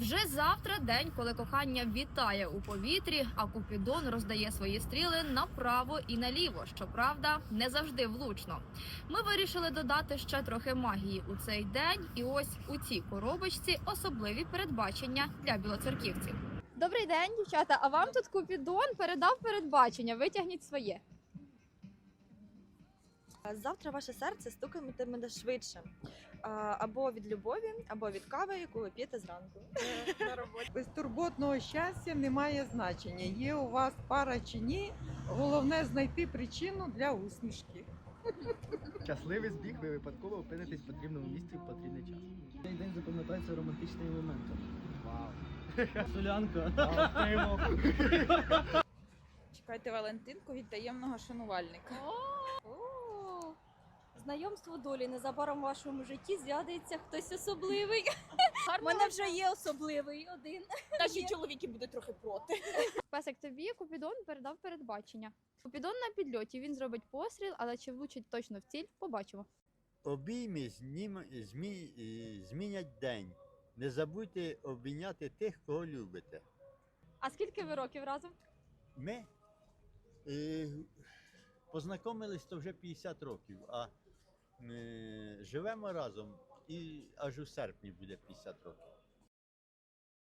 Вже завтра день, коли кохання вітає у повітрі, а Купідон роздає свої стріли направо і наліво. Щоправда, не завжди влучно. Ми вирішили додати ще трохи магії у цей день, і ось у цій коробочці особливі передбачення для білоцерківців. Добрий день, дівчата. А вам тут Купідон передав передбачення. Витягніть своє. Завтра ваше серце стукатиме швидше. Або від любові, або від кави, яку ви п'єте зранку. На роботі. Безтурботного щастя немає значення. Є у вас пара чи ні. Головне знайти причину для усмішки. Щасливий збіг, ви випадково опинитесь в потрібному місці в потрібний час. Цей день запам'ятається романтичними моментами. Вау. Солянка. Чекайте Валентинку від таємного шанувальника. Знайомство долі незабаром в вашому житті з'явиться хтось особливий. У мене вже є особливий один. Наші чоловіки будуть трохи проти. Песик, тобі Купідон передав передбачення. Купідон на підльоті він зробить постріл, але чи влучить точно в ціль, побачимо. Обійми знім, змі, змінять день. Не забудьте обійняти тих, кого любите. А скільки ви років разом? Ми е, познайомились то вже 50 років, а е, живемо разом і аж у серпні буде 50 років.